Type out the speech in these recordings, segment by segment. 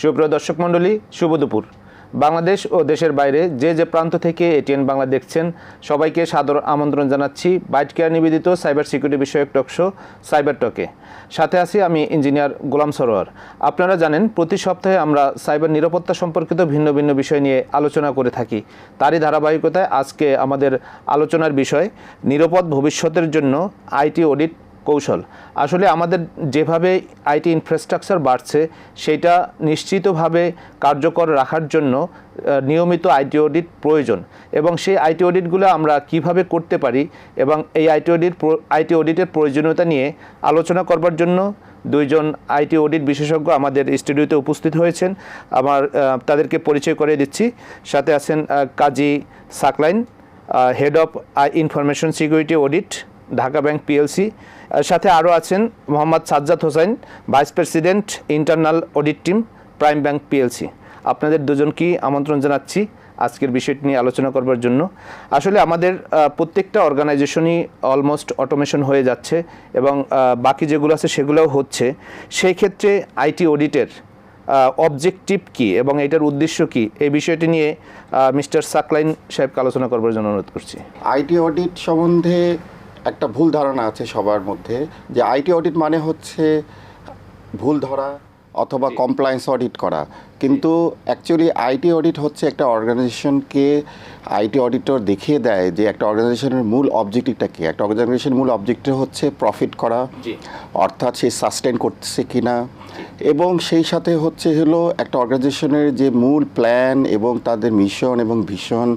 সুপ্রিয় দর্শক মণ্ডলী, শুভ দুপুর। বাংলাদেশ ও দেশের বাইরে যে যে প্রান্ত থেকে এটিএন বাংলা দেখছেন, সবাইকে সাদর আমন্ত্রণ জানাচ্ছি বাইট কেয়ার নিবেদিত সাইবার সিকিউরিটি বিষয়ক টকশো সাইবার টকে। সাথে আছি আমি ইঞ্জিনিয়ার গোলাম সরোয়ার। আপনারা জানেন, প্রতি সপ্তাহে আমরা সাইবার নিরাপত্তা সম্পর্কিত ভিন্ন ভিন্ন বিষয় নিয়ে আলোচনা করে থাকি। তারই ধারাবাহিকতায় আজকে আমাদের আলোচনার বিষয়, নিরাপদ ভবিষ্যতের জন্য আইটি অডিট কৌশল। আসলে আমাদের যেভাবে আইটি ইনফ্রাস্ট্রাকচার বাড়ছে, সেটা নিশ্চিতভাবে কার্যকর রাখার জন্য নিয়মিত আইটি অডিট প্রয়োজন। এবং সেই আইটি অডিটগুলো আমরা কীভাবে করতে পারি এবং এই আইটি অডিট আইটি অডিটের প্রয়োজনীয়তা নিয়ে আলোচনা করবার জন্য দুইজন আইটি অডিট বিশেষজ্ঞ আমাদের স্টুডিওতে উপস্থিত হয়েছেন। আমার তাদেরকে পরিচয় করে দিচ্ছি। সাথে আছেন Kazi Saklain head of information security audit Dhaka Bank PLC. সাথে আরও আছেন Mohammad Sajjad Hossain, vice president, internal audit team, Prime Bank PLC. আপনাদের দুজনকেই আমন্ত্রণ জানাচ্ছি আজকের বিষয়টি নিয়ে আলোচনা করবার জন্য। আসলে আমাদের প্রত্যেকটা অর্গানাইজেশনই অলমোস্ট অটোমেশন হয়ে যাচ্ছে এবং বাকি যেগুলো আছে সেগুলোও হচ্ছে। সেই ক্ষেত্রে আইটি অডিটের অবজেক্টিভ কি এবং এটার উদ্দেশ্য কি এই বিষয়টি নিয়ে মিস্টার সাকলাইন সাহেবকে আলোচনা করবার জন্য অনুরোধ করছি। আইটি অডিট সম্বন্ধে একটা ভুল ধারণা আছে সবার মধ্যে যে আইটি অডিট মানে হচ্ছে ভুল ধরা অথবা কমপ্লায়েন্স অডিট করা। কিন্তু অ্যাকচুয়ালি আইটি অডিট হচ্ছে একটা অর্গানাইজেশনকে আইটি অডিটর দেখিয়ে দেয় যে একটা অর্গানাইজেশনের মূল অবজেক্টিভটা কী। একটা অর্গানাইজেশনের মূল অবজেক্টিভ হচ্ছে প্রফিট করা অর্থাৎ সে সাস্টেন করতেছে কিনা। এবং সেই সাথে হচ্ছে হলো একটা অর্গানাইজেশনের যে মূল প্ল্যান এবং তাদের মিশন এবং ভিশন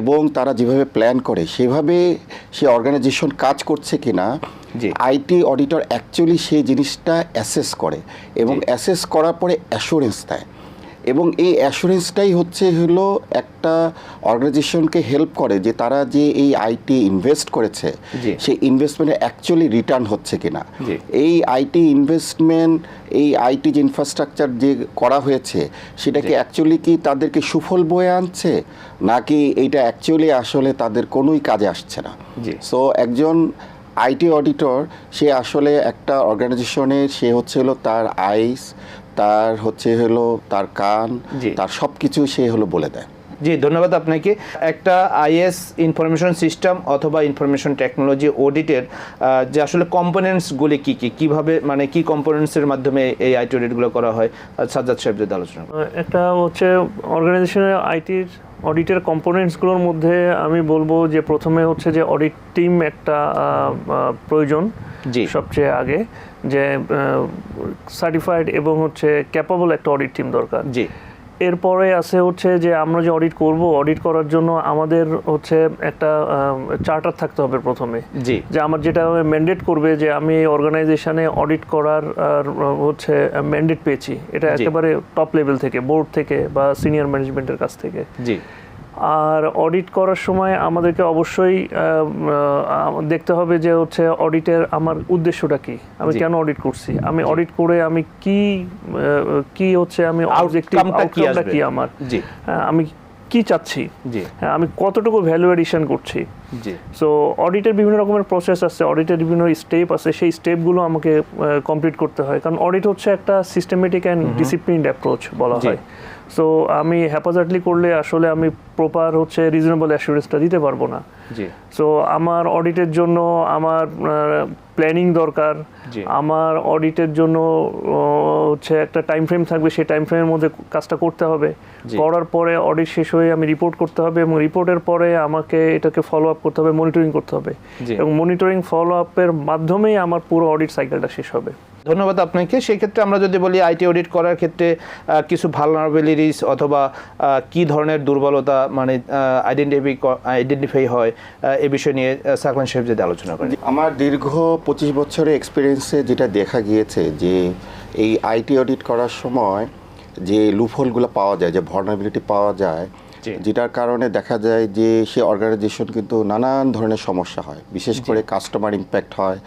এবং তারা যেভাবে প্ল্যান করে সেভাবে সে অর্গানাইজেশন কাজ করছে কিনা জি। আইটি অডিটর অ্যাকচুয়ালি সেই জিনিসটা অ্যাসেস করে এবং অ্যাসেস করার পরে অ্যাসুরেন্স দেয়। এবং এই অ্যাসুরেন্সটাই হচ্ছে হলো একটা অর্গানাইজেশনকে হেল্প করে যে তারা যে এই আইটি ইনভেস্ট করেছে সেই ইনভেস্টমেন্টে অ্যাকচুয়ালি রিটার্ন হচ্ছে কিনা। এই আইটি ইনভেস্টমেন্ট এই আইটি যে ইনফ্রাস্ট্রাকচার যে করা হয়েছে সেটাকে অ্যাকচুয়ালি কি তাদেরকে সুফল বয়ে আনছে? নাকি এইটা অ্যাকচুয়ালি আসলে তাদের কোনোই কাজে আসছে না? সো একজন আইটি অডিটর সে আসলে একটা অর্গানাইজেশনের সে হচ্ছে হলো তার আইস তার হচ্ছে হলো তার কান। তার সব কিছু সে হলো বলে দেয় জি ধন্যবাদ আপনাকে একটা আইএস ইনফরমেশন সিস্টেম অথবা ইনফরমেশন টেকনোলজি অডিটের যে আসলে কম্পোনেন্টসগুলি কি কি কীভাবে মানে কি কম্পোনেন্টসের মাধ্যমে এই আইটি অডিটগুলো করা হয় সাজ্জাদ সাহেব যদি আলোচনা। একটা হচ্ছে অর্গানাইজেশনের আইটির অডিটের কম্পোনেন্টসগুলোর মধ্যে আমি বলব যে প্রথমে হচ্ছে যে অডিট টিম একটা প্রয়োজন জি। সবচেয়ে আগে যে সার্টিফাইড এবং হচ্ছে ক্যাপাবল একটা অডিট টিম দরকার জি এরপরে আছে হচ্ছে যে আমরা যে অডিট করব অডিট করার জন্য আমাদের হচ্ছে একটা চার্টার থাকতে হবে প্রথমে। জি। যে আমার যেটা ম্যান্ডেট করবে যে আমি অর্গানাইজেশনে অডিট করার হচ্ছে ম্যান্ডেট পেয়েছি। এটা একেবারে টপ লেভেল থেকে বোর্ড থেকে বা সিনিয়র ম্যানেজমেন্টের কাছ থেকে। জি। আর অডিট করার সময় আমাদেরকে অবশ্যই দেখতে হবে যে হচ্ছে অডিটের আমার উদ্দেশ্যটা কি। আমি কেন অডিট করছি? আমি অডিট করে আমি কি কি হচ্ছে আমি অবজেক্টিভ কি আউটকামটা কি আমার? হ্যাঁ, আমি কি চাচ্ছি? হ্যাঁ, আমি কতটুকু ভ্যালু এডিশন করছি সো অডিটের বিভিন্ন রকমের প্রসেস আছে অডিটের বিভিন্ন স্টেপ আছে সেই স্টেপগুলো আমাকে কমপ্লিট করতে হয়। কারণ অডিট হচ্ছে একটা সিস্টেমেটিক অ্যান্ড ডিসিপ্লিনড অ্যাপ্রোচ বলা হয়। সো আমি হ্যাপাজার্টলি করলে আসলে আমি প্রপার হচ্ছে রিজনেবল অ্যাসুরেন্সটা দিতে পারব না। সো আমার অডিটের জন্য আমার প্ল্যানিং দরকার। আমার অডিটের জন্য হচ্ছে একটা টাইম ফ্রেম থাকবে সেই টাইম ফ্রেমের মধ্যে কাজটা করতে হবে। করার পরে অডিট শেষ হয়ে আমি রিপোর্ট করতে হবে এবং রিপোর্টের পরে আমাকে এটাকে ফলো আপ করতে হবে মনিটরিং করতে হবে। এবং মনিটরিং ফলো আপের মাধ্যমেই আমার পুরো অডিট সাইকেলটা শেষ হবে। ধন্যবাদ আপনাকে সেই ক্ষেত্রে আমরা যদি বলি আইটি অডিট করার ক্ষেত্রে কিছু ভালনারেবিলিটিস অথবা কি ধরনের দুর্বলতা মানে আইডেন্টিফাই আইডেন্টিফাই হয় এ বিষয় নিয়ে সাকলান সাহেব যদি আলোচনা করেন আমার দীর্ঘ পঁচিশ বছরের এক্সপিরিয়েন্সে যেটা দেখা গিয়েছে যে, এই আইটি অডিট করার সময় যে লুফহোলগুলো পাওয়া যায়, যে ভর্নাবিলিটি পাওয়া যায়। যেটার কারণে দেখা যায় যে সে অর্গানাইজেশন কিন্তু নানান ধরনের সমস্যা হয়। বিশেষ করে কাস্টমার ইম্প্যাক্ট হয়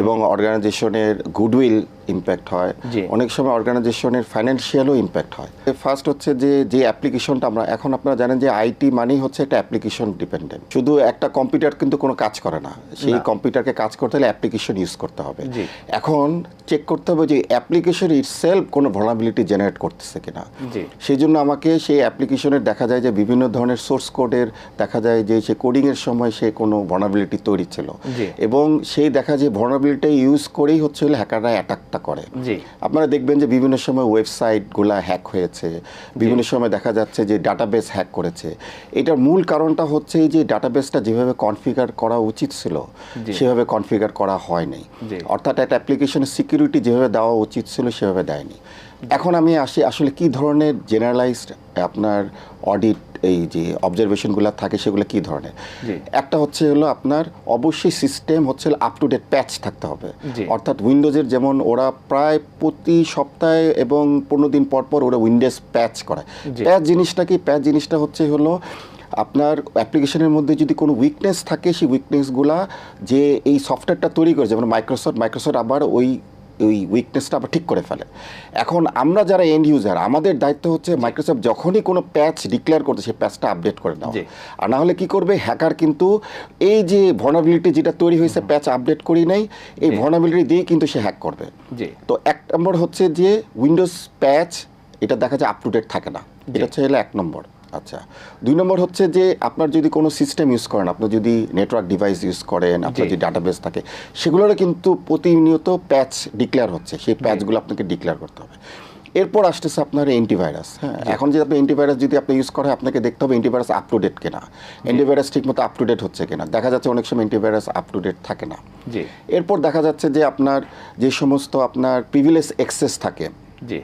এবং অর্গানাইজেশনের গুডউইল ইম্প্যাক্ট হয়। অনেক সময় অর্গানাইজেশনের ফাইন্যান্সিয়ালও ইম্প্যাক্ট হয়। ফার্স্ট হচ্ছে যে যে অ্যাপ্লিকেশনটা আমরা এখন আপনারা জানেন যে আইটি মানেই হচ্ছে একটা অ্যাপ্লিকেশন ডিপেন্ডেন্ট শুধু একটা কম্পিউটার কিন্তু কোনো কাজ করে না। সেই কম্পিউটারকে কাজ করতে হলে অ্যাপ্লিকেশন ইউজ করতে হবে। এখন চেক করতে হবে যে অ্যাপ্লিকেশন ইটসেলফ কোনো ভলাবিলিটি জেনারেট করতেছে কিনা। সেই জন্য আমাকে সেই অ্যাপ্লিকেশনের দেখা যায় যে বিভিন্ন ধরনের সোর্স কোডের দেখা যায় যে সে কোডিংয়ের সময় সে কোনো ভনাবিলিটি তৈরি ছিল। এবং সেই দেখা যায় ভনাবিলিটি ইউজ করেই হচ্ছে হলো হ্যাকাররা অ্যাটাকটা করে। আপনারা দেখবেন যে বিভিন্ন সময় ওয়েবসাইটগুলো হ্যাক হয়েছে। বিভিন্ন সময় দেখা যাচ্ছে যে ডাটাবেস হ্যাক করেছে। এটার মূল কারণটা হচ্ছে যে ডাটাবেসটা যেভাবে কনফিগার করা উচিত ছিল সেভাবে কনফিগার করা হয়নি অর্থাৎ একটা অ্যাপ্লিকেশনের সিকিউরিটি যেভাবে দেওয়া উচিত ছিল সেভাবে দেয়নি। এখন আমি আসি আসলে কি ধরনের জেনারেলাইজড আপনার অডিট এই যে অবজারভেশনগুলো থাকে সেগুলো কি ধরনের? একটা হচ্ছে হলো আপনার অবশ্যই সিস্টেম হচ্ছে আপ টু ডেট প্যাচ থাকতে হবে। অর্থাৎ উইন্ডোজের যেমন ওরা প্রায় প্রতি সপ্তাহে এবং পনেরো দিন পর পর ওরা উইন্ডোজ প্যাচ করায়। প্যাচ জিনিসটা কি? প্যাচ জিনিসটা হচ্ছে হলো আপনার অ্যাপ্লিকেশনের মধ্যে যদি কোনো উইকনেস থাকে সেই উইকনেসগুলা যে এই সফটওয়্যারটা তৈরি করে যেমন মাইক্রোসফট মাইক্রোসফট আবার ওই ওই উইকনেসটা আবার ঠিক করে ফেলে। এখন আমরা যারা এন্ড ইউজার আমাদের দায়িত্ব হচ্ছে মাইক্রোসফট যখনই কোনো প্যাচ ডিক্লেয়ার করতে সেই প্যাচটা আপডেট করে দেওয়া জি। আর না হলে কি করবে? হ্যাকার কিন্তু এই যে ভনাবিলিটি যেটা তৈরি হয়েছে প্যাচ আপডেট করি নাই এই। ভনাবিলিটি দিয়ে কিন্তু সে হ্যাক করবে। জি। তো এক নম্বর হচ্ছে যে উইন্ডোজ প্যাচ এটা দেখা যায় আপ টু ডেট থাকে না। এটা হচ্ছে হলো এক নম্বর। আচ্ছা দুই নম্বর হচ্ছে যে আপনার যদি কোনো সিস্টেম ইউজ করেন আপনি যদি নেটওয়ার্ক ডিভাইস ইউজ করেন আপনার। যদি ডাটাবেস থাকে সেগুলোরও কিন্তু প্রতিনিয়ত প্যাচ ডিক্লেয়ার হচ্ছে। সেই প্যাচগুলো আপনাকে ডিক্লেয়ার করতে হবে। এরপর আসতেছে আপনার অ্যান্টিভাইরাস হ্যাঁ? এখন যদি আপনি অ্যান্টিভাইরাস যদি আপনি ইউজ করেন আপনাকে দেখতে হবে অ্যান্টিভাইরাস আপ টু ডেট কিনা। অ্যান্টিভাইরাস ঠিকমতো আপ টু ডেট হচ্ছে কিনা। দেখা যাচ্ছে অনেক সময় অ্যান্টিভাইরাস আপ টু ডেট থাকে না। জি। এরপর দেখা যাচ্ছে যে আপনার যে সমস্ত আপনার প্রিভিলেজ এক্সেস থাকে জি।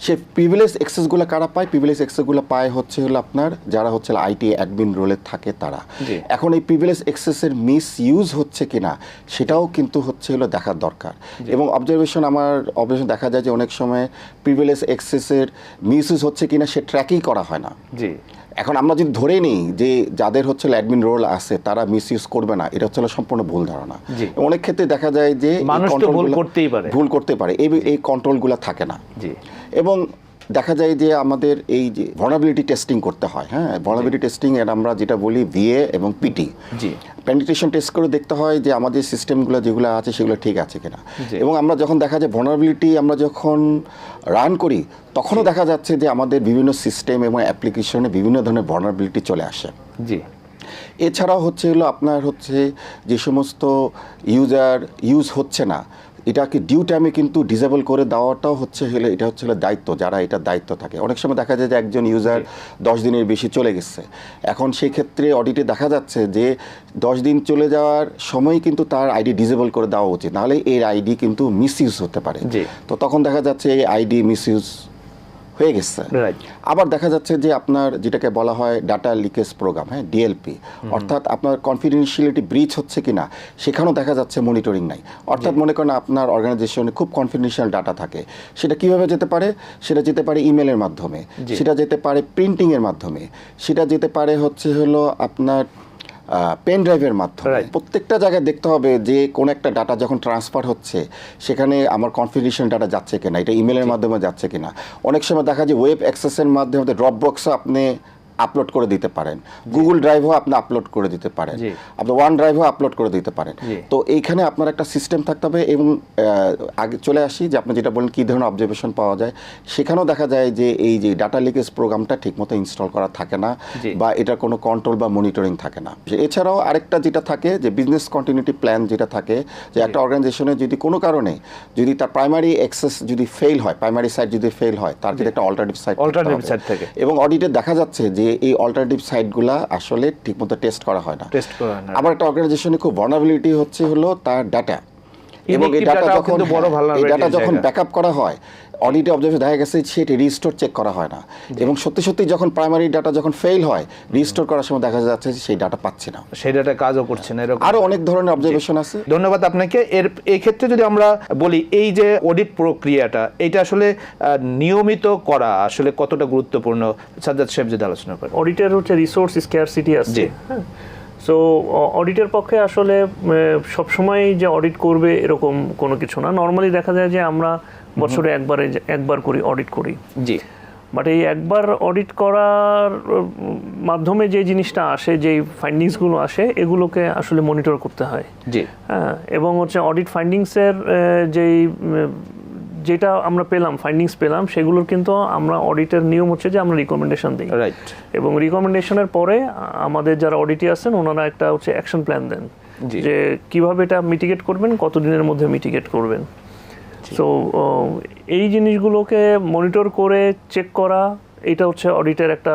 সে প্রিভিলেজ এক্সেসগুলো কারা পায়? প্রিভিলেজ এক্সেসগুলো পায় হচ্ছে হলো আপনার যারা হচ্ছে আইটি অ্যাডমিন রোলে থাকে তারা। এখন এই প্রিভিলেজ এক্সেসের মিস ইউজ হচ্ছে কিনা সেটাও কিন্তু হচ্ছে হলো দেখার দরকার। এবং অবজারভেশন আমার অবজারভেশন দেখা যায় যে অনেক সময় প্রিভিলেজ এক্সেসের মিস ইউজ হচ্ছে কিনা সে ট্র্যাকই করা হয় না। জি। এখন আমরা যদি ধরে নিই যে যাদের হচ্ছে অ্যাডমিন রোল আছে তারা মিস ইউজ করবে না এটা হচ্ছে সম্পূর্ণ ভুল ধারণা। অনেক ক্ষেত্রে দেখা যায় যে মানুষ ভুল করতেই পারে। ভুল করতে পারে। এই এই কন্ট্রোলগুলো থাকে না। এবং দেখা যায় যে আমাদের এই যে ভনাবিলিটি টেস্টিং করতে হয় হ্যাঁ? ভনাবিলিটি টেস্টিং এর আমরা যেটা বলি ভিএ এবং পিটি জি। পেনিট্রেশন টেস্ট করে দেখতে হয় যে আমাদের সিস্টেমগুলো যেগুলো আছে সেগুলো ঠিক আছে কিনা। এবং আমরা যখন দেখা যায় ভনাবিলিটি আমরা যখন রান করি তখনও দেখা যাচ্ছে যে আমাদের বিভিন্ন সিস্টেম এবং অ্যাপ্লিকেশনে বিভিন্ন ধরনের ভনাবিলিটি চলে আসে। জি। এছাড়াও হচ্ছে হলো আপনার হচ্ছে যে সমস্ত ইউজার ইউজ হচ্ছে না এটাকে ডিউ টাইমে কিন্তু ডিসেবল করে দেওয়াটাও হচ্ছে হলে এটা হচ্ছে হলে দায়িত্ব যারা এটা দায়িত্ব থাকে। অনেক সময় দেখা যায় যে একজন ইউজার দশ দিনের বেশি চলে গেছে। এখন সেই ক্ষেত্রে অডিটে দেখা যাচ্ছে যে দশ দিন চলে যাওয়ার সময় কিন্তু তার আইডি ডিসেবল করে দেওয়া উচিত। নাহলে এর আইডি কিন্তু মিস ইউজ হতে পারে। তো তখন দেখা যাচ্ছে এই আইডি মিস হয়ে গেছে। আবার দেখা যাচ্ছে যে আপনার যেটাকে বলা হয় ডাটা লিকেজ প্রোগ্রাম হ্যাঁ ডিএলপি অর্থাৎ আপনার কনফিডেন্সিয়ালিটি ব্রিচ হচ্ছে কিনা সেখানেও দেখা যাচ্ছে মনিটরিং নাই। অর্থাৎ মনে করেন আপনার অর্গানাইজেশনে খুব কনফিডেন্সিয়াল ডাটা থাকে। সেটা কীভাবে যেতে পারে? সেটা যেতে পারে ইমেলের মাধ্যমে। সেটা যেতে পারে প্রিন্টিংয়ের মাধ্যমে। সেটা যেতে পারে হচ্ছে হলো আপনার পেন ড্রাইভের মাধ্যমে. প্রত্যেকটা জায়গায় দেখতে হবে যে কোন একটা ডাটা যখন ট্রান্সফার হচ্ছে সেখানে আমার কনফিডেন্সিয়াল ডাটা যাচ্ছে কিনা এটা ইমেলের মাধ্যমে যাচ্ছে কিনা। অনেক সময় দেখা যায় ওয়েব অ্যাক্সেসের মাধ্যমে ড্রপ বক্সে আপনি আপলোড করে দিতে পারেন। গুগল ড্রাইভও আপনি আপলোড করে দিতে পারেন। আপনি ওয়ান ড্রাইভও আপলোড করে দিতে পারেন। তো এইখানে আপনার একটা সিস্টেম থাকতে হবে এবং আগে চলে আসি যে আপনি যেটা বলেন কী ধরনের অবজারভেশন পাওয়া যায়। সেখানেও দেখা যায় যে এই যে ডাটা লিকেজ প্রোগ্রামটা ঠিকমতো ইনস্টল করা থাকে না বা এটার কোনো কন্ট্রোল বা মনিটরিং থাকে না। এছাড়াও আরেকটা যেটা থাকে যে বিজনেস কন্টিনিউটি প্ল্যান যেটা থাকে যে একটা অর্গানাইজেশনে যদি কোনো কারণে যদি তার প্রাইমারি অ্যাক্সেস যদি ফেল হয় প্রাইমারি সাইট যদি ফেল হয় তার কিন্তু একটা অল্টারনেটিভ সাইট Alternative site থাকে। এবং অডিটে দেখা যাচ্ছে যে এই অল্টারনেটিভ সাইটগুলা আসলে ঠিকমতো টেস্ট করা হয় না। টেস্ট করা হয় না। আবার একটা অর্গানাইজেশনে খুব ভালনারেবিলিটি হচ্ছে হলো তার ডাটা এবং এই ডাটা যখন বড় হ্যাঁ, এই ডাটা যখন ব্যাকআপ করা হয় অডিটে অবজার্ভেশন দেখা গেছে সেটা রিস্টোর চেক করা হয় না। এবং সত্যি সত্যি যখন প্রাইমারি ডাটা যখন ফেল হয় রিস্টোর করার সময় দেখা যাচ্ছে যে সেই ডাটা পাচ্ছে না। সেই ডাটা কাজও করছে না এরকম। আরও অনেক ধরনের অবজারভেশন আছে। ধন্যবাদ আপনাকে। এর এই ক্ষেত্রে যদি আমরা বলি এই যে অডিট প্রক্রিয়াটা এটা আসলে আহ, নিয়মিত করা আসলে কতটা গুরুত্বপূর্ণ? সাজ্জাদ সাহেব যদি আলোচনা করেন। অডিটের হচ্ছে রিসোর্স স্ক্যারসিটি আছে। জি। হ্যাঁ। সো অডিটের পক্ষে আসলে সবসময় যে অডিট করবে এরকম কোনো কিছু না। নর্মালি দেখা যায় যে আমরা বছরে একবারে একবার করি অডিট করি। জি। বাট এই একবার অডিট করার মাধ্যমে যে জিনিসটা আসে যেই ফাইন্ডিংসগুলো আসে এগুলোকে আসলে মনিটর করতে হয়। জি। হ্যাঁ এবং হচ্ছে অডিট ফাইন্ডিংসের যেই যেটা আমরা পেলাম ফাইন্ডিংস পেলাম সেগুলোর কিন্তু আমরা অডিটের নিয়ম হচ্ছে যে আমরা রিকমেন্ডেশন দিই। রাইট এবং রিকমেন্ডেশনের পরে আমাদের যারা অডিটে আছেন ওনারা একটা হচ্ছে অ্যাকশন প্ল্যান দেন। যে কীভাবে এটা মিটিগেট করবেন কতদিনের মধ্যে মিটিগেট করবেন। তো এই জিনিসগুলোকে মনিটর করে চেক করা এটা হচ্ছে অডিটের একটা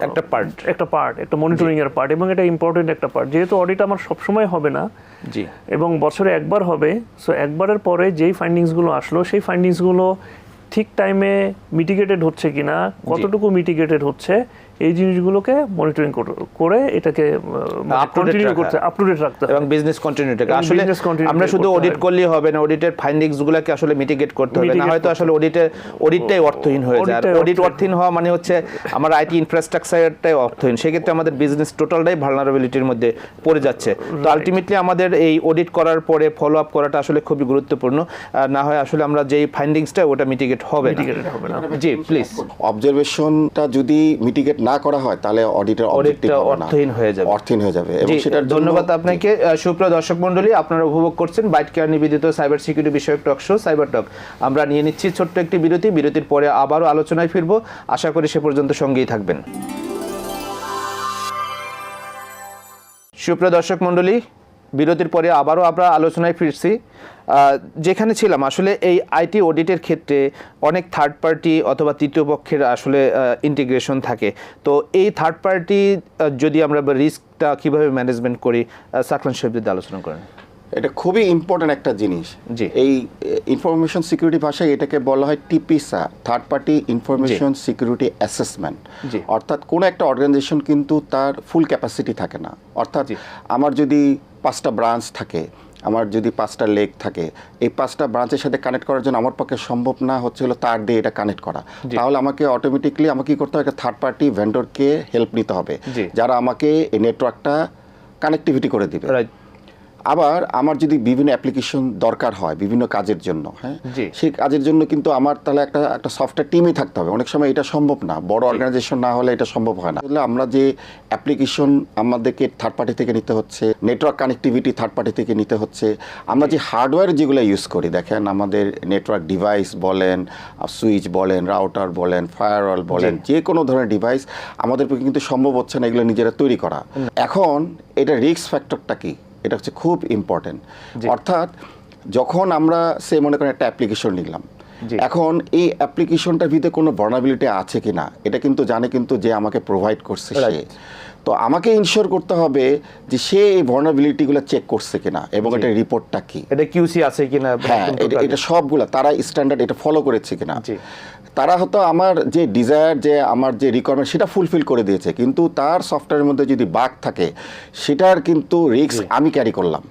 একটা পার্ট একটা পার্ট একটা মনিটরিং এর পার্ট এবং এটা ইম্পর্টেন্ট একটা পার্ট যেহেতু অডিট আমার সবসময় হবে না জি। এবং বছরে একবার হবে সো একবারের পরে যেই ফাইন্ডিংসগুলো আসলো সেই ফাইন্ডিংসগুলো ঠিক টাইমে মিটিগেটেড হচ্ছে কিনা কতটুকু মিটিগেটেড হচ্ছে এই জিনিসগুলোকে মনিটরিং করে এটাকে কন্টিনিউ করতে আপ টু ডেট রাখতে এবং হবে বিজনেস কন্টিনিউটিকে এবং আসলে আমরা শুধু অডিট করলেই হবে না অডিটের ফাইন্ডিংস গুলোকে আসলে মিটিগেট করতে হবে। না হয়তো আসলে অডিটে অডিটটাই অর্থহীন হয়ে যায়। অডিট অর্থহীন। হওয়া মানে হচ্ছে আমার আইটি ইনফ্রাস্ট্রাকচারটাই অর্থহীন। সেক্ষেত্রে আমাদের বিজনেস টোটালটাই ভালনারেবিলিটির মধ্যে পড়ে যাচ্ছে। তো আলটিমেটলি আমাদের এই অডিট করার পরে ফলো আপ করাটা আসলে খুবই গুরুত্বপূর্ণ। না হয় আসলে আমরা যেই ফাইন্ডিংসটা ওটা মিটিগেট হবে না। হবে না। জি প্লিজ অবজারভেশনটা যদি মিটিগেট না করা হয় তাহলে অডিটের অডিটটা অর্থহীন হয়ে যাবে। অর্থহীন হয়ে যাবে। এবং সেটার ধন্যবাদ আপনাকে। সুপ্রিয় দর্শক মণ্ডলী আপনারা উপভোগ করছেন বাইট কেয়ার নিবেদিত সাইবার সিকিউরিটি বিষয়ক টক শো সাইবার টক আমরা নিয়ে নিচ্ছি ছোট্ট একটি বিরতি। বিরতির পরে আবারও আলোচনায় ফিরব। আশা করি সে পর্যন্ত সঙ্গেই থাকবেন। সুপ্রিয় দর্শক মণ্ডলী বিরতির পরে আবারও আমরা আলোচনায় ফিরছি। যেখানে ছিলাম আসলে এই আইটি অডিটের ক্ষেত্রে অনেক থার্ড পার্টি অথবা তৃতীয় পক্ষের আসলে ইন্টিগ্রেশন থাকে। তো এই থার্ড পার্টি যদি আমরা রিস্কটা কীভাবে ম্যানেজমেন্ট করি সাকলান শহীদ আলোচনা করেন। এটা খুবই ইম্পর্টেন্ট একটা জিনিস। জি। এই ইনফরমেশন সিকিউরিটি ভাষায় এটাকে বলা হয় TPISA third party information security assessment. অর্থাৎ কোনো একটা অর্গানাইজেশন কিন্তু তার ফুল ক্যাপাসিটি থাকে না। অর্থাৎ আমার যদি পাঁচটা ব্রাঞ্চ থাকে আমার যদি পাঁচটা লেগ থাকে এই পাঁচটা ব্রাঞ্চের সাথে কানেক্ট করার জন্য আমার পক্ষে সম্ভব না হচ্ছে হলো তার দিয়ে এটা কানেক্ট করা। তাহলে আমাকে অটোমেটিকলি আমাকে কী করতে হবে একটা থার্ড পার্টি ভেন্ডরকে হেল্প নিতে হবে যারা আমাকে এই নেটওয়ার্কটা কানেক্টিভিটি করে দিবে। আবার আমার যদি বিভিন্ন অ্যাপ্লিকেশন দরকার হয় বিভিন্ন কাজের জন্য হ্যাঁ। সেই কাজের জন্য কিন্তু আমার তাহলে একটা একটা সফটওয়্যার টিমই থাকতে হবে। অনেক সময় এটা সম্ভব না। বড় অর্গানাইজেশন না হলে এটা সম্ভব হয় না। তাহলে আমরা যে অ্যাপ্লিকেশন আমাদেরকে থার্ড পার্টি থেকে নিতে হচ্ছে নেটওয়ার্ক কানেক্টিভিটি থার্ড পার্টি থেকে নিতে হচ্ছে আমরা যে হার্ডওয়্যার যেগুলো ইউজ করি দেখেন আমাদের নেটওয়ার্ক ডিভাইস বলেন সুইচ বলেন রাউটার বলেন ফায়ারওয়াল বলেন যে কোনো ধরনের ডিভাইস আমাদের পক্ষে কিন্তু সম্ভব হচ্ছে না এগুলো নিজেরা তৈরি করা। এখন এটা রিস্ক ফ্যাক্টরটা কি? এটা হচ্ছে খুব ইম্পর্টেন্ট অর্থাৎ যখন আমরা সে মনে করেন একটা অ্যাপ্লিকেশন নিলাম। এখন এই অ্যাপ্লিকেশনটার ভিতরে কোনো ভার্নাবিলিটি আছে কি না এটা কিন্তু জানে কিন্তু যে আমাকে প্রোভাইড করছে সে। তো আমাকে ইনশিওর করতে হবে যে সে এই ভার্নাবিলিটিগুলো চেক করছে কিনা এবং এটা রিপোর্টটা কি। এটা কিউসি আছে কিনা হ্যাঁ এটা। সবগুলা তারা স্ট্যান্ডার্ড এটা ফলো করেছে কিনা। জি। তারা হয়তো আমার যে ডিজায়ার যে আমার যে রিকোয়ারমেন্ট সেটা ফুলফিল করে দিয়েছে। কিন্তু তার সফটওয়্যারের মধ্যে যদি বাঘ থাকে সেটার কিন্তু রিস্ক আমি ক্যারি করলাম।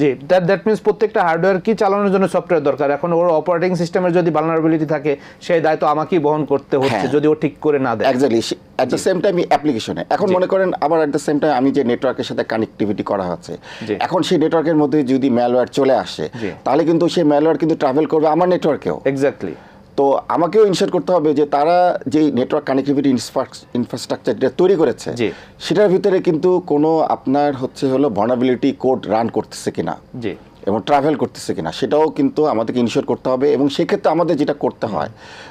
জি দ্যাট দ্যাট মিনস প্রত্যেকটা হার্ডওয়্যার কি চালানোর জন্য সফটওয়্যার দরকার। এখন ওর অপারেটিং সিস্টেমের যদি ভালনারেবিলিটি থাকে সেই দায়িত্ব আমাকেই বহন করতে হচ্ছে হ্যাঁ। যদি ও ঠিক করে না দেয়। Exactly at the same time অ্যাপ্লিকেশনে এখন মনে করেন আবার অ্যাট দ্য সেম টাইম আমি যে নেটওয়ার্কের সাথে কানেক্টিভিটি করা হচ্ছে। এখন সেই নেটওয়ার্কের মধ্যে যদি ম্যালওয়্যার চলে আসে তাহলে কিন্তু সেই ম্যালওয়্যার কিন্তু ট্রাভেল করবে আমার নেটওয়ার্কেও এক্স্যাক্টলি তো আমাকেও ইনশিওর করতে হবে যে তারা যে নেটওয়ার্ক কানেক্টিভিটি ইনফ্রাস্ট্রাকচার যেটা তৈরি করেছে। সেটার ভিতরে কিন্তু কোনো আপনার হচ্ছে হলো ভার্নাবিলিটি কোড রান করতেছে কিনা জি এবং ট্রাভেল করতেছে কিনা সেটাও কিন্তু আমাদেরকে ইনশিওর করতে হবে এবং সেক্ষেত্রে আমাদের যেটা করতে হয়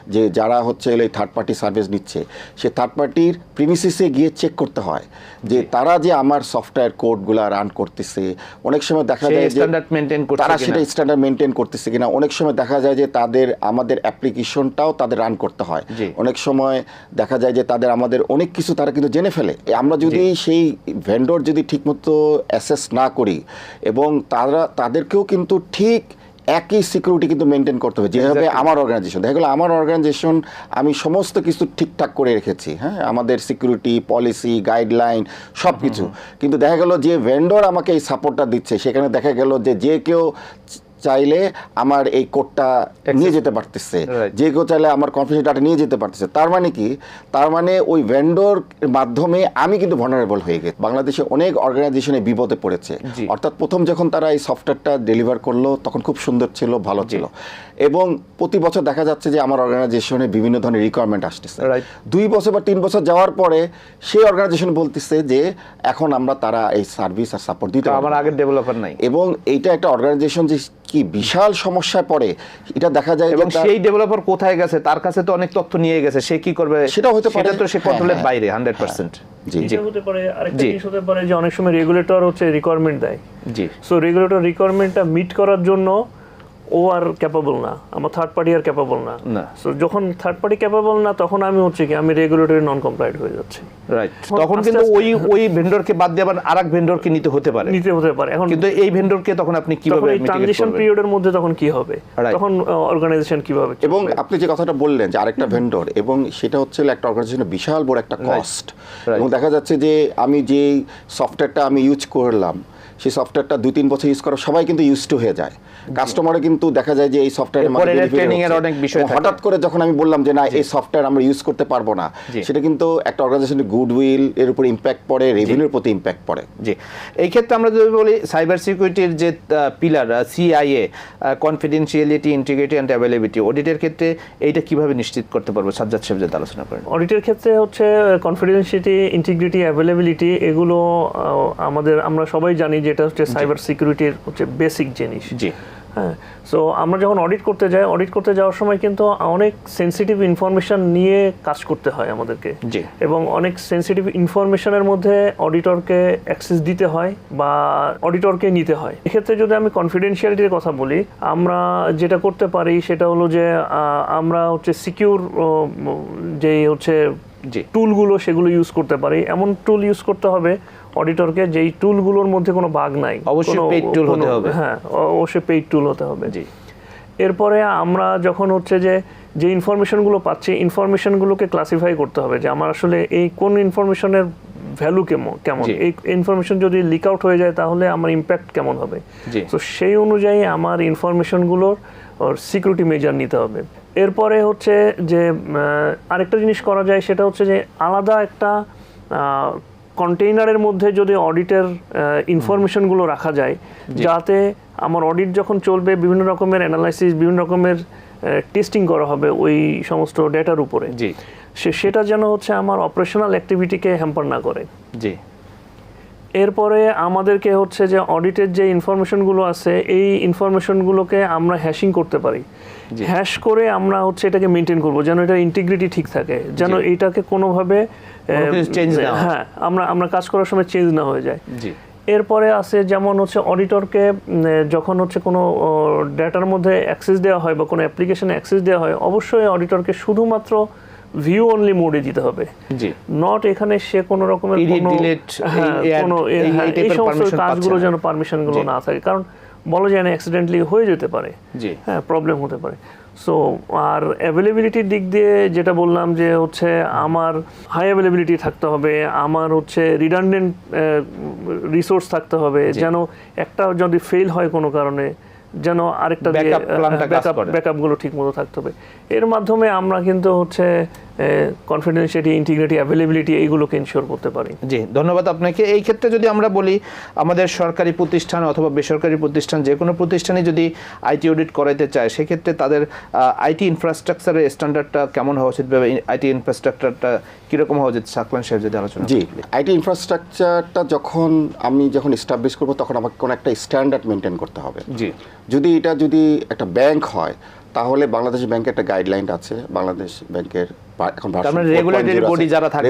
যে যারা হচ্ছে এই থার্ড পার্টি সার্ভিস নিচ্ছে সে থার্ড পার্টির প্রিমিসিসে গিয়ে চেক করতে হয় যে তারা যে আমার সফটওয়্যার কোডগুলা রান করতেছে অনেক সময় দেখা যায় যে তারা সেটা স্ট্যান্ডার্ড মেনটেন করতেছে কিনা অনেক সময় দেখা যায় যে তাদের আমাদের অ্যাপ্লিকেশনটাও তাদের রান করতে হয়। অনেক সময় দেখা যায় যে তাদের আমাদের অনেক কিছু তারা কিন্তু জেনে ফেলে। আমরা যদি সেই ভেন্ডর যদি ঠিকমতো অ্যাসেস না করি এবং তারা তাদেরকেও কিন্তু ঠিক একই সিকিউরিটি কিন্তু মেনটেন করতে হবে যেভাবে আমার অর্গানাইজেশন দেখা গেলো আমার অর্গানাইজেশন আমি সমস্ত কিছু ঠিকঠাক করে রেখেছি হ্যাঁ? আমাদের সিকিউরিটি পলিসি গাইডলাইন সব কিছু কিন্তু দেখা গেলো যে ভেন্ডর আমাকে এই সাপোর্টটা দিচ্ছে সেখানে দেখা গেল যে যে কেউ চাইলে আমার এই কোডটা নিয়ে যেতে পারতেছে। যে কেউ চাইলে আমার কনফিডেন্স ডাটা নিয়ে যেতে পারতেছে। তার মানে কি? তার মানে ওই ভেন্ডর মাধ্যমে আমি কিন্তু ভনারেবল হয়ে গেছি। বাংলাদেশে অনেক অর্গানাইজেশনে বিপদে পড়েছে। অর্থাৎ প্রথম যখন তারা এই সফটওয়্যারটা ডেলিভার করল তখন খুব সুন্দর ছিল ভালো ছিল। এবং প্রতি বছর দেখা যাচ্ছে যে আমার অর্গানাইজেশনে বিভিন্ন ধরনের রিকোয়ারমেন্ট আসতেছে। দুই বছর বা তিন বছর যাওয়ার পরে সেই অর্গানাইজেশন বলতেছে যে এখন আমরা তারা এই সার্ভিস আর সাপোর্ট দিতে আমার। আগের ডেভেলপার নাই। এবং এইটা একটা অর্গানাইজেশন যে কি বিশাল সমস্যায় পড়ে? এটা দেখা যায় এবং সেই ডেভেলপার কোথায় গেছে? তার কাছে তো অনেক তথ্য নিয়ে গেছে। সে কি করবে? সেটা হতে পারে। সেটা তো সে হ্যাঁ, কন্ট্রোলের হ্যাঁ। বাইরে হান্ড্রেড পার্সেন্ট জি জি। হতে পারে। আরেকটা জিনিস হতে পারে যে অনেক সময় রেগুলেটর হচ্ছে রিকোয়ারমেন্ট দেয়। জি। সো রেগুলেটর রিকোয়ারমেন্টটা মিট করার জন্য ও আর ক্যাপাবল না আমার থার্ড পার্টি আর ক্যাপাবল না। না। সো যখন থার্ড পার্টি ক্যাপাবল না তখন আমি হচ্ছে কি আমি রেগুলেটরি নন কমপ্লাইড হয়ে যাচ্ছি। রাইট তখন কিন্তু ওই ওই ভেন্ডরকে বাদ দিয়ে আবার আরেক ভেন্ডরকে নিতে হতে পারে। নিতে হতে পারে। এখন কিন্তু এই ভেন্ডরকে তখন আপনি কীভাবে এই ট্রানজিশন? পিরিয়ডের মধ্যে তখন কি হবে? তখন অর্গানাইজেশন কীভাবে এবং আপনি যে কথাটা বললেন যে আরেকটা ভেন্ডর এবং সেটা হচ্ছে একটা অর্গানাইজেশনের বিশাল বড় একটা কস্ট এবং দেখা যাচ্ছে যে আমি যে সফটওয়্যারটা আমি ইউজ করলাম সেই সফটওয়্যারটা দুই তিন বছর ইউজ করা সবাই কিন্তু ইউজ টু হয়ে যায়। কাস্টমারও কিন্তু দেখা যায় যে এই সফটওয়্যার অনেক বিষয় হঠাৎ করে যখন আমি বললাম যে না এই সফটওয়্যার আমরা ইউজ করতে পারব না সেটা কিন্তু একটা অর্গানাইজেশনের গুডউইল এর উপর ইম্প্যাক্ট পড়ে রেভিনিউর প্রতি ইম্প্যাক্ট পড়ে। জি। এই ক্ষেত্রে আমরা যদি বলি সাইবার সিকিউরিটির যে pillar CIA confidentiality integrity and availability অডিটের ক্ষেত্রে এইটা কীভাবে নিশ্চিত করতে পারব? সাজ্জাদ সাহেব যদি আলোচনা করেন। অডিটের ক্ষেত্রে হচ্ছে কনফিডেন্সিয়ালিটি ইন্টিগ্রিটি অ্যাভেলেবিলিটি এগুলো আহ, আমাদের আমরা সবাই জানি যে এটা হচ্ছে সাইবার সিকিউরিটির হচ্ছে বেসিক জিনিস। জি। হ্যাঁ সো আমরা যখন অডিট করতে যাই অডিট করতে যাওয়ার সময় কিন্তু অনেক সেন্সিটিভ ইনফরমেশন নিয়ে কাজ করতে হয় আমাদেরকে। জি। এবং অনেক সেন্সিটিভ ইনফরমেশনের মধ্যে অডিটরকে অ্যাক্সেস দিতে হয় বা অডিটরকে নিতে হয়। এক্ষেত্রে যদি আমি কনফিডেন্সিয়ালিটির কথা বলি আমরা যেটা করতে পারি সেটা হলো যে আমরা হচ্ছে সিকিউর যে হচ্ছে জি। টুলগুলো সেগুলো ইউজ করতে পারি। এমন টুল ইউজ করতে হবে অডিটরকে যেই টুলগুলোর মধ্যে কোনো বাগ নাই অবশ্যই paid tool হতে হবে। হ্যাঁ অবশ্যই পেইড টুল হতে হবে। জি। এরপরে আমরা যখন হচ্ছে যে যে ইনফরমেশনগুলো পাচ্ছি ইনফরমেশনগুলোকে ক্লাসিফাই করতে হবে যে আমার আসলে এই কোন ইনফরমেশনের ভ্যালু কেমন কেমন? এই ইনফরমেশন যদি লিক আউট হয়ে যায় তাহলে আমার ইম্প্যাক্ট কেমন হবে? তো সেই অনুযায়ী আমার ইনফরমেশনগুলোর সিকিউরিটি মেজার নিতে হবে। এরপরে হচ্ছে যে আরেকটা জিনিস করা যায় সেটা হচ্ছে যে আলাদা একটা কন্টেইনারের মধ্যে যদি অডিটের ইনফরমেশনগুলো রাখা যায় যাতে আমার অডিট যখন চলবে বিভিন্ন রকমের অ্যানালাইসিস বিভিন্ন রকমের টেস্টিং করা হবে ওই সমস্ত ডেটার উপরে। জি। সেটা যেন হচ্ছে আমার অপারেশনাল অ্যাক্টিভিটিকে হ্যাম্পার না করে। জি। এরপরে আমাদেরকে হচ্ছে যে অডিটের যে ইনফরমেশনগুলো আছে এই ইনফরমেশনগুলোকে আমরা হ্যাশিং করতে পারি। হ্যাশ করে আমরা হচ্ছে এটাকে মেনটেন করব যেন এটা ইন্টিগ্রিটি ঠিক থাকে যেন এটাকে কোনোভাবে হ্যাঁ। আমরা আমরা কাজ করার সময় চেঞ্জ না হয়ে যায়। এরপরে আছে যেমন হচ্ছে অডিটরকে যখন হচ্ছে কোনো ডেটার মধ্যে অ্যাক্সেস দেওয়া হয় বা কোনো অ্যাপ্লিকেশনে অ্যাক্সেস দেওয়া হয় অবশ্যই অডিটরকে শুধুমাত্র ভিউ অনলি মোডে দিতে হবে। জি। নট এখানে সে কোনো রকমের কোনো হ্যাঁ, এই কোনো এই- হ্যাঁ, সমস্ত কাজগুলো যেন পারমিশনগুলো। না থাকে। কারণ বলা যায় না অ্যাক্সিডেন্টলি হয়ে যেতে পারে। জি। হ্যাঁ প্রবলেম হতে পারে। সো আর অ্যাভেলেবিলিটির দিক দিয়ে যেটা বললাম যে হচ্ছে আমার হাই অ্যাভেলেবিলিটি থাকতে হবে আমার হচ্ছে রিডান্ডেন্ট রিসোর্স থাকতে হবে যেন একটা যদি ফেল হয় কোনো কারণে যেন আরেকটা ব্যাকআপ। ব্যাকআপগুলো ঠিক মতো থাকতে হবে এর মাধ্যমে আমরা কিন্তু হচ্ছে কনফিডেন্সিয়ালিটি ইন্টিগ্রিটি অ্যাভেলেবিলিটি এইগুলোকে ইনশিওর করতে পারি। জি ধন্যবাদ আপনাকে। এই ক্ষেত্রে যদি আমরা বলি আমাদের সরকারি প্রতিষ্ঠান অথবা বেসরকারি প্রতিষ্ঠান যে কোনো প্রতিষ্ঠানে যদি আইটি অডিট করাইতে চায় সেক্ষেত্রে তাদের আইটি ইনফ্রাস্ট্রাকচারের স্ট্যান্ডার্ডটা কেমন হওয়া উচিত? বা আইটি ইনফ্রাস্ট্রাকচারটা কীরকম হওয়া উচিত? সাকলান সাহেব যদি আলোচনা জি। আইটি ইনফ্রাস্ট্রাকচারটা যখন আমি যখন এস্টাবলিশ করব তখন আমাকে কোনো একটা স্ট্যান্ডার্ড মেনটেন করতে হবে। জি। যদি এটা যদি একটা ব্যাংক হয় তাহলে বাংলাদেশ ব্যাংকের একটা গাইডলাইন আছে। বাংলাদেশ ব্যাংকের এখন regulatory body যারা থাকবে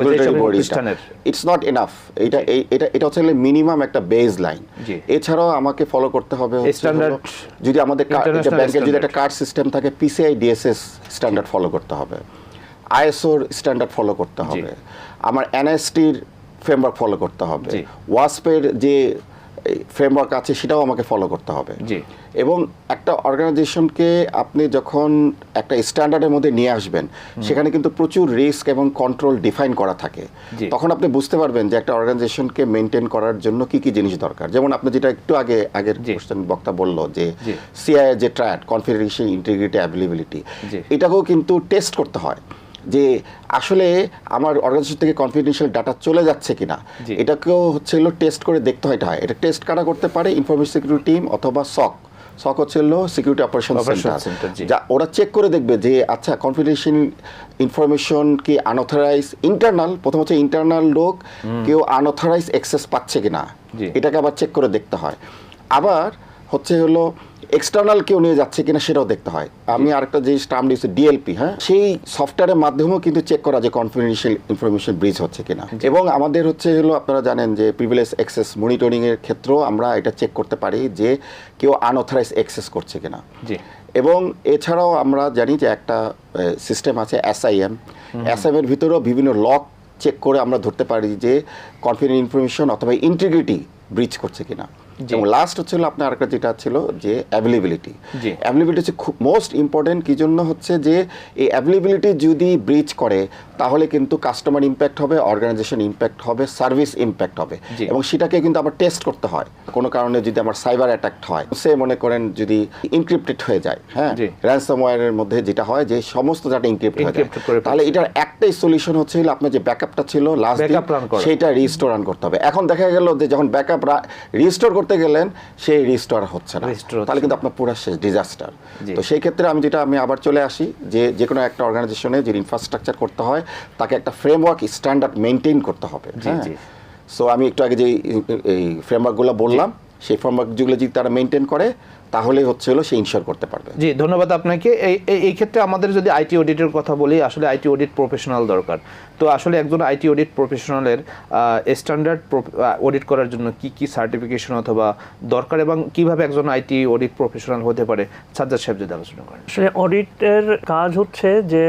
ইটস নট এনাফ এটা এটা এটা হচ্ছে মিনিমাম একটা বেজ লাইন এছাড়াও আমাকে ফলো করতে হবে হচ্ছে Standard, হলো, যদি আমাদের কা- এটা international ব্যাংকের যদি একটা কার্ড সিস্টেম থাকে পিসিআই ডিএসএস স্ট্যান্ডার্ড ফলো করতে হবে। আইএসওর স্ট্যান্ডার্ড ফলো করতে হবে। আমার এনএসটির ফ্রেমওয়ার্ক ফলো করতে হবে। ওয়াসপের যে ফ্রেমওয়ার্ক আছে সেটাও আমাকে ফলো করতে হবে। জি। এবং একটা অর্গানাইজেশনকে আপনি যখন একটা স্ট্যান্ডার্ডের মধ্যে নিয়ে আসবেন সেখানে কিন্তু প্রচুর রিস্ক এবং কন্ট্রোল ডিফাইন করা থাকে। তখন আপনি বুঝতে পারবেন যে একটা অর্গানাইজেশনকে মেনটেন করার জন্য কি কি জিনিস দরকার। যেমন আপনি যেটা একটু আগে আগের কোশ্চেন বক্তা বলল যে সিআই যে ট্র্যাট কনফিগারেশন ইন্টিগ্রিটি অ্যাভেলেবিলিটি এটাকেও কিন্তু টেস্ট করতে হয় যে আসলে আমার অর্গানাইজেশন থেকে কনফিডেন্সিয়াল ডাটা চলে যাচ্ছে কিনা। এটাকেও হচ্ছে টেস্ট করে দেখতে হয় এটা হয়। এটা টেস্ট কারা করতে পারে? ইনফরমেশন সিকিউরিটি টিম অথবা সক সক হচ্ছে হলো সিকিউরিটি অপারেশন সেন্টার যা ওরা চেক করে দেখবে যে আচ্ছা কনফিডেন্সিয়াল ইনফরমেশন কি আনঅথরাইজ ইন্টারনাল প্রথম হচ্ছে ইন্টারনাল লোক কেউ আনঅথরাইজ অ্যাক্সেস পাচ্ছে কিনা? এটাকে আবার চেক করে দেখতে হয়। আবার হচ্ছে হলো এক্সটার্নাল কেউ নিয়ে যাচ্ছে কিনা সেটাও দেখতে হয়। আমি আরেকটা যে টার্ম দিয়েছি ডিএলপি হ্যাঁ? সেই সফটওয়্যারের মাধ্যমেও কিন্তু চেক করা যে কনফিডেন্সিয়াল ইনফরমেশন ব্রিজ হচ্ছে কিনা। এবং আমাদের হচ্ছে হলো আপনারা জানেন যে প্রিভিলেজ অ্যাক্সেস মনিটরিং এর ক্ষেত্রেও আমরা এটা চেক করতে পারি যে কেউ আনঅথরাইজ অ্যাক্সেস করছে কিনা। জি। এবং এছাড়াও আমরা জানি যে একটা সিস্টেম আছে এসআইএম এসআইএম এর ভিতরেও বিভিন্ন লক চেক করে আমরা ধরতে পারি যে কনফিডেন্ট ইনফরমেশন অথবা ইন্টিগ্রিটি ব্রিচ করছে কিনা। এবং লাস্ট হচ্ছে হলো আপনার আরেকটা যেটা ছিল যে অ্যাভেলেবিলিটি অ্যাভেলেবিলিটি হচ্ছে খুব মোস্ট ইম্পর্টেন্ট কি জন্য হচ্ছে যে এই অ্যাভেলেবিলিটি যদি ব্রিচ করে তাহলে কিন্তু কাস্টমার ইম্প্যাক্ট হবে অর্গানাইজেশন ইম্প্যাক্ট হবে সার্ভিস ইম্প্যাক্ট হবে। এবং সেটাকে কিন্তু আবার টেস্ট করতে হয়। কোনো কারণে যদি আমার সাইবার অ্যাটাক হয় সে মনে করেন যদি ইনক্রিপ্টেড হয়ে যায় হ্যাঁ। র্যানসামওয়্যারের মধ্যে যেটা হয় যে সমস্ত ডাটা ইনক্রিপ্ট হয়ে যায়। তাহলে এটার একটাই সলিউশন হচ্ছে আপনার যে ব্যাকআপটা ছিল লাস্ট। সেটা রিস্টোর রান করতে হবে। এখন দেখা গেল যে যখন ব্যাকআপ রিস্টোর করতে গেলেন সেই রিস্টোর হচ্ছে না। তাহলে কিন্তু আপনার পুরো শেষ ডিজাস্টার তো সেই ক্ষেত্রে আমি যেটা আমি আবার চলে আসি যে যে কোনো একটা অর্গানাইজেশনে যে ইনফ্রাস্ট্রাকচার করতে হয় তাকে একটা ফ্রেমওয়ার্ক স্ট্যান্ডার্ড মেনটেন করতে হবে। জি, হ্যাঁ? সো আমি একটু আগে যে এই- ফ্রেমওয়ার্কগুলো বললাম সেই ফ্রেমওয়ার্কগুলো যদি তারা মেনটেন করে তাহলে হচ্ছে হলো সে ইনশোর করতে পারবে। জি ধন্যবাদ আপনাকে। এই- এই ক্ষেত্রে আমাদের যদি আইটি অডিটের কথা বলি আসলে আইটি অডিট প্রফেশনাল দরকার। তো আসলে একজন আইটি অডিট প্রফেশনালের স্ট্যান্ডার্ড অডিট করার জন্য কি কি সার্টিফিকেশন অথবা দরকার এবং কীভাবে একজন আইটি অডিট প্রফেশনাল হতে পারে? সাজ্জাদ সাহেব যদি আলোচনা করেন। আসলে অডিটের কাজ হচ্ছে যে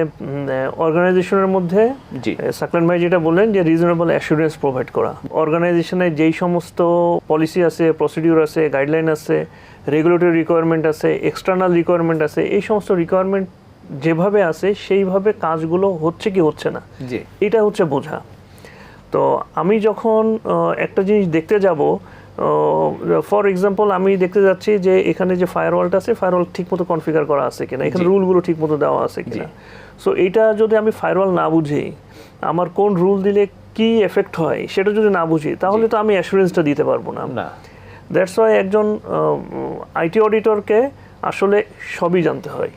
অর্গানাইজেশনের মধ্যে জি। সাকলান ভাই যেটা বললেন যে রিজনেবল অ্যাসুরেন্স প্রোভাইড করা। অর্গানাইজেশনে যেই সমস্ত পলিসি আছে প্রসিডিউর আছে গাইডলাইন আছে রেগুলেটরি রিকোয়ারমেন্ট আছে এক্সটার্নাল রিকোয়ারমেন্ট আছে এই সমস্ত রিকোয়ারমেন্ট যেভাবে আছে সেইভাবে কাজগুলো হচ্ছে কি হচ্ছে না। এটা হচ্ছে বোঝা। তো আমি যখন একটা জিনিস দেখতে যাব ফর এক্সাম্পল আমি দেখতে যাচ্ছি যে এখানে যে ফায়ারওয়ালটা আছে ফায়ারওয়াল ঠিকমতো কনফিগার করা আছে কিনা এখানে। রুলগুলো ঠিকমতো দেওয়া আছে কিনা। সো এটা যদি আমি ফায়ারওয়াল না বুঝি আমার কোন রুল দিলে কি এফেক্ট হয় সেটা যদি না বুঝি তাহলে তো আমি অ্যাসুরেন্সটা দিতে পারব না। না। দ্যাটস ওয়াই একজন আইটি অডিটরকে আসলে সবই জানতে হয়।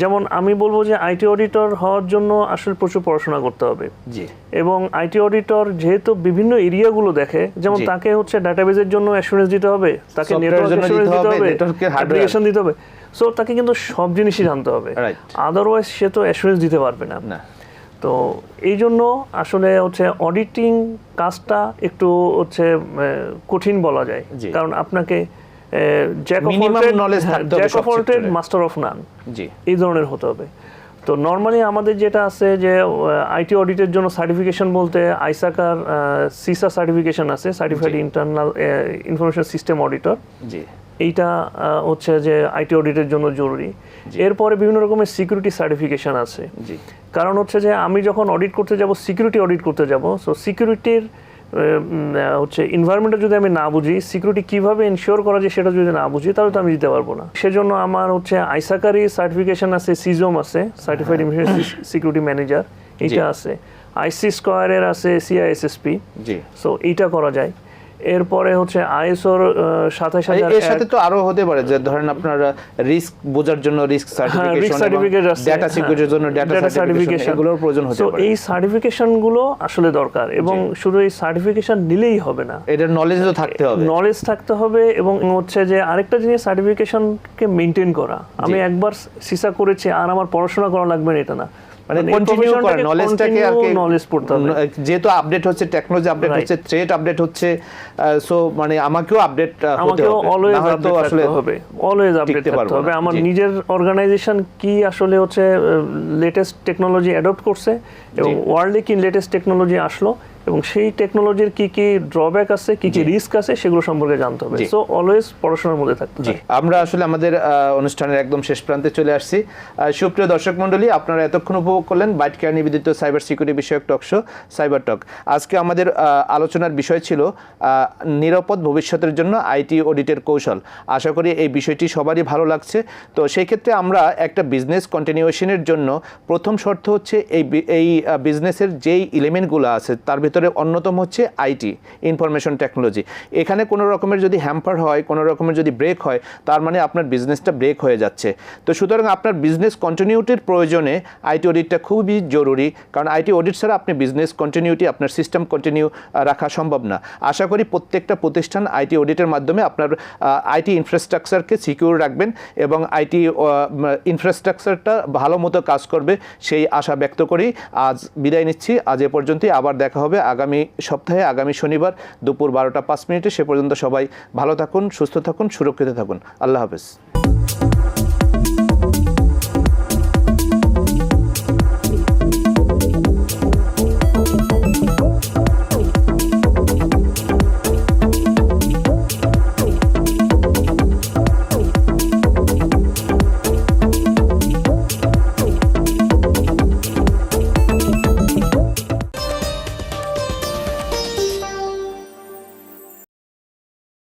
যেমন আমি বলব যে আইটি অডিটর হওয়ার জন্য আসলে প্রচুর পড়াশোনা করতে হবে। জি। এবং আইটি অডিটর যেহেতু বিভিন্ন এরিয়াগুলো দেখে যেমন তাকে হচ্ছে ডাটাবেজের জন্য অ্যাসুরেন্স দিতে হবে তাকে নেটওয়ার্ক অ্যাসুরেন্স দিতে হবে। অ্যাপ্লিকেশন দিতে সো তাকে কিন্তু সব জিনিসই জানতে হবে. আদারওয়াইজ সে তো অ্যাসুরেন্স দিতে পারবে না। তো এই জন্য আসলে হচ্ছে অডিটিং কাজটা একটু হচ্ছে কঠিন বলা যায়। কারণ আপনাকে মাস্টার অফ নান জি। এই ধরনের হতে হবে। তো নর্মালি আমাদের যেটা আছে যে আইটি অডিটের জন্য সার্টিফিকেশন বলতে আইসাকার সিসা সার্টিফিকেশন আছে certified internal information system auditor জি। এইটা হচ্ছে যে আইটি অডিটের জন্য জরুরি। এরপরে বিভিন্ন রকমের সিকিউরিটি সার্টিফিকেশন আছে। কারণ হচ্ছে যে আমি যখন অডিট করতে যাব সিকিউরিটি অডিট করতে যাব। সো সিকিউরিটির হচ্ছে এনভায়রনমেন্টটা যদি আমি না বুঝি সিকিউরিটি কীভাবে ইনশিওর করা যায় সেটা যদি না বুঝি তাহলে তো আমি দিতে পারব না। সেজন্য আমার হচ্ছে আইসাকারি সার্টিফিকেশন আছে সিজম আছে সার্টিফাইড ইনফরমেশন সিকিউরিটি ম্যানেজার এইটা আছে। আইসি স্কোয়ারের আছে সিআইএসএসপি জি। সো এইটা করা যায়। এরপরে হচ্ছে আইএসওর সাতাশ হাজার এর সাথে তো আরও হতে পারে যে ধরেন আপনার রিস্ক বোঝার জন্য রিস্ক সার্টিফিকেশন ডেটা সিকিউরিটির জন্য ডেটা সার্টিফিকেশন। এগুলোর প্রয়োজন হতে পারে। এই সার্টিফিকেশনগুলো আসলে দরকার এবং শুধু এই সার্টিফিকেশন নিলেই হবে না। এটার নলেজ তো থাকতে হবে। নলেজ থাকতে হবে এবং হচ্ছে যে আরেকটা জিনিস সার্টিফিকেশনকে মেনটেন করা। আমি একবার সিসা করেছি আর আমার পড়াশোনা করা লাগবে না এটা না। মানে কন্টিনিউ করে নলেজটাকে আর কি নলেজ পড়তে হবে। যেহেতু আপডেট হচ্ছে টেকনোলজি আপডেট হচ্ছে থ্রেট আপডেট হচ্ছে সো মানে আমাকেও আপডেট হতে হবে। অলওয়েজ আপডেট আসলে হবে। অলওয়েজ আপডেট হবে। আমার নিজের অর্গানাইজেশন কি আসলে হচ্ছে লেটেস্ট টেকনোলজি অ্যাডপ্ট করছে এবং ওয়ার্ল্ডে কি লেটেস্ট টেকনোলজি আসলো এবং সেই টেকনোলজির কি কি ড্রব্যাক আছে কি কি রিস্ক আছে সেগুলো সম্পর্কে জানতে হবে। সো অলওয়েজ পড়াশোনার মধ্যে থাকতে হবে আমরা আসলে আমাদের অনুষ্ঠানের একদম শেষ প্রান্তে চলে আসছি। সুপ্রিয় দর্শক মণ্ডলী আপনারা এতক্ষণ উপভোগ করলেন বাইট কেয়ার নিবেদিত সাইবার সিকিউরিটি বিষয়ক টকশো সাইবার টক আজকে আমাদের আলোচনার বিষয় ছিল নিরাপদ ভবিষ্যতের জন্য আইটি অডিটের কৌশল। আশা করি এই বিষয়টি সবারই ভালো লাগছে। তো সেই ক্ষেত্রে আমরা একটা বিজনেস কন্টিনিউশনের জন্য প্রথম শর্ত হচ্ছে এই এই বিজনেসের যেই এলিমেন্টগুলো আছে তার ভিতরে অন্যতম হচ্ছে আইটি ইনফরমেশন টেকনোলজি এখানে কোনো রকমের যদি হ্যাম্পার হয়, কোনো রকমের যদি ব্রেক হয়, তার মানে আপনার বিজনেসটা ব্রেক হয়ে যাচ্ছে। তো সুতরাং আপনার বিজনেস কন্টিনিউটির প্রয়োজনে আইটি অডিটটা খুবই জরুরি, কারণ আইটি অডিট ছাড়া আপনি বিজনেস কন্টিনিউটি আপনার সিস্টেম কন্টিনিউ রাখা সম্ভব না। আশা করি প্রত্যেকটা প্রতিষ্ঠান আইটি অডিটের মাধ্যমে আপনার আইটি ইনফ্রাস্ট্রাকচারকে সিকিউর রাখবেন এবং আইটি ইনফ্রাস্ট্রাকচারটা ভালো মতো কাজ করবে, সেই আশা ব্যক্ত করেই আজ বিদায় নিচ্ছি, আজ এ পর্যন্তই, আবার দেখা হবে আগামী সপ্তাহে, আগামী শনিবার দুপুর বারোটা পাঁচ মিনিটে। সে পর্যন্ত সবাই ভালো থাকুন, সুস্থ থাকুন, সুরক্ষিত থাকুন। আল্লাহ হাফেজ।